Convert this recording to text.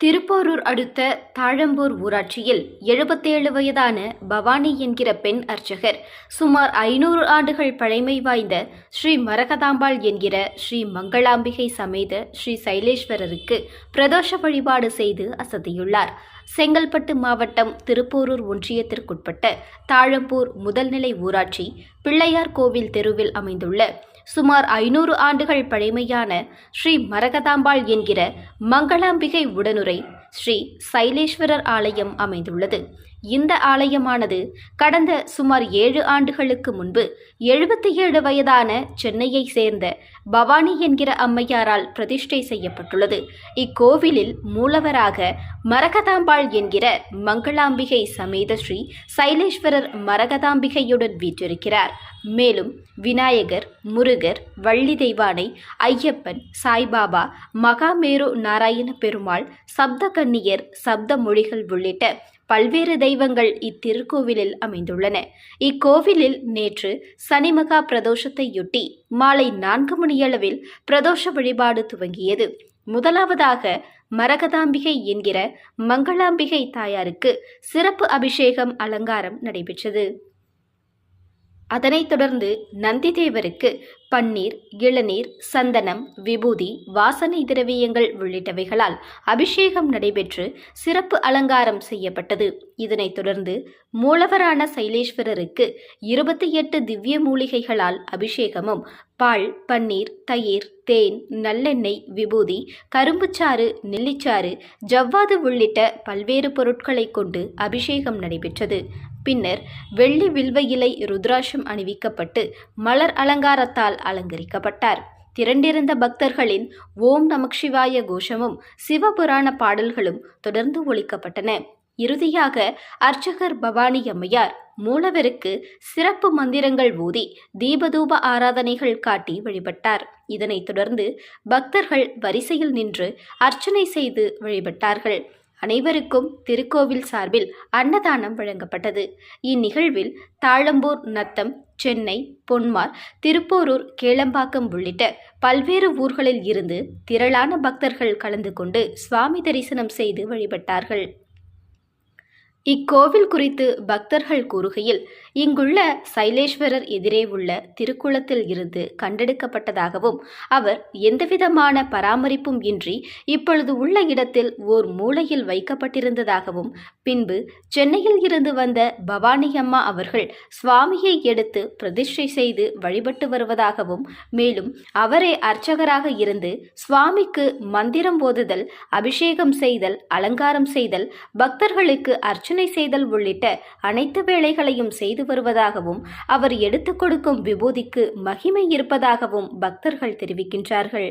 திருப்போரூர் அடுத்த தாழம்பூர் ஊராட்சியில் எழுபத்தேழு வயதான பவானி என்கிற பெண் அர்ச்சகர் சுமார் ஐநூறு ஆண்டுகள் பழமை வாய்ந்த ஸ்ரீ மரகதாம்பாள் என்கிற ஸ்ரீ மங்களாம்பிகை சமேத ஸ்ரீ சைலேஸ்வரருக்கு பிரதோஷ வழிபாடு செய்து அசதியுள்ளார் செங்கல்பட்டு மாவட்டம் திருப்போரூர் ஒன்றியத்திற்குட்பட்ட தாழம்பூர் முதல்நிலை ஊராட்சி பிள்ளையார் கோவில் தெருவில் அமைந்துள்ள சுமார் ஐநூறு ஆண்டுகள் பழமையான ஸ்ரீ மரகதாம்பாள் என்கிற மங்களாம்பிகை உடனுரை ஸ்ரீ சைலேஸ்வரர் ஆலயம் அமைந்துள்ளது. இந்த ஆலயமானது கடந்த சுமார் ஏழு ஆண்டுகளுக்கு முன்பு எழுபத்தி ஏழு வயதான சென்னையை சேர்ந்த பவானி என்கிற அம்மையாரால் பிரதிஷ்டை செய்யப்பட்டுள்ளது. இக்கோவிலில் மூலவராக மரகதாம்பாள் என்கிற மங்களாம்பிகை சமேத ஸ்ரீ சைலேஸ்வரர் மரகதாம்பிகையுடன் வீற்றிருக்கிறார். மேலும் விநாயகர் முருகர் வள்ளி தெய்வானை ஐயப்பன் சாய்பாபா மகாமேரு நாராயண பெருமாள் சப்த கன்னியர் சப்த மொழிகள் உள்ளிட்ட பல்வேறு தெய்வங்கள் இத்திருக்கோவிலில் அமைந்துள்ளன. இக்கோவிலில் நேற்று சனிமகா பிரதோஷத்தையொட்டி மாலை நான்கு மணியளவில் பிரதோஷ வழிபாடு துவங்கியது. முதலாவதாக மரகதாம்பிகை என்கிற மங்களாம்பிகை தாயாருக்கு சிறப்பு அபிஷேகம் அலங்காரம் நடைபெற்றது. அதனைத் தொடர்ந்து நந்திதேவருக்கு பன்னீர் இளநீர் சந்தனம் விபூதி வாசனை திரவியங்கள் உள்ளிட்டவைகளால் அபிஷேகம் நடைபெற்று சிறப்பு அலங்காரம் செய்யப்பட்டது. இதனைத் தொடர்ந்து மூலவரான சைலேஸ்வரருக்கு இருபத்தி எட்டு திவ்ய மூலிகைகளால் அபிஷேகமும் பால் பன்னீர் தயிர் தேன் நல்லெண்ணெய் விபூதி கரும்புச்சாறு நெல்லிச்சாறு ஜவ்வாது உள்ளிட்ட பல்வேறு பொருட்களை கொண்டு அபிஷேகம் நடைபெற்றது. பின்னர் வெள்ளி வில்வ இலை ருத்ராட்சம் அணிவிக்கப்பட்டு மலர் அலங்காரத்தால் அலங்கரிக்கப்பட்டார். திரண்டிருந்த பக்தர்களின் ஓம் நமக்ஷிவாய கோஷமும் சிவபுராண பாடல்களும் தொடர்ந்து ஒழிக்கப்பட்டன இறுதியாக அர்ச்சகர் பவானி அம்மையார் மூலவருக்கு சிறப்பு மந்திரங்கள் ஊதி தீபதூப ஆராதனைகள் காட்டி வழிபட்டார். இதனைத் தொடர்ந்து பக்தர்கள் வரிசையில் நின்று அர்ச்சனை செய்து வழிபட்டார்கள். அனைவருக்கும் திருக்கோவில் சார்பில் அன்னதானம் வழங்கப்பட்டது. இந்நிகழ்வில் தாழம்பூர் நத்தம் சென்னை பொன்மார் திருப்போரூர் கேளம்பாக்கம் உள்ளிட்ட பல்வேறு ஊர்களில் இருந்து திரளான பக்தர்கள் கலந்து கொண்டு சுவாமி தரிசனம் செய்து வழிபட்டார்கள். இக்கோவில் குறித்து பக்தர்கள் கூறுகையில் இங்குள்ள சைலேஸ்வரர் எதிரே உள்ள திருக்குளத்தில் இருந்து கண்டெடுக்கப்பட்டதாகவும் அவர் எந்தவிதமான பராமரிப்பும் இன்றி இப்பொழுது உள்ள இடத்தில் ஓர் மூலையில் வைக்கப்பட்டிருந்ததாகவும் பின்பு சென்னையில் இருந்து வந்த பவானி அம்மா அவர்கள் சுவாமியை எடுத்து பிரதிஷ்டை செய்து வழிபட்டு வருவதாகவும் மேலும் அவரே அர்ச்சகராக இருந்து சுவாமிக்கு மந்திரம் ஓதுதல் அபிஷேகம் செய்தல் அலங்காரம் செய்தல் பக்தர்களுக்கு அர்ச்சனை செய்தல் உள்ளிட்ட அனைத்து வேலைகளையும் செய்து வருவதாகவும் அவர் எடுத்துக் கொடுக்கும் விபூதிக்கு மகிமை இருப்பதாகவும் பக்தர்கள் தெரிவிக்கின்றார்கள்.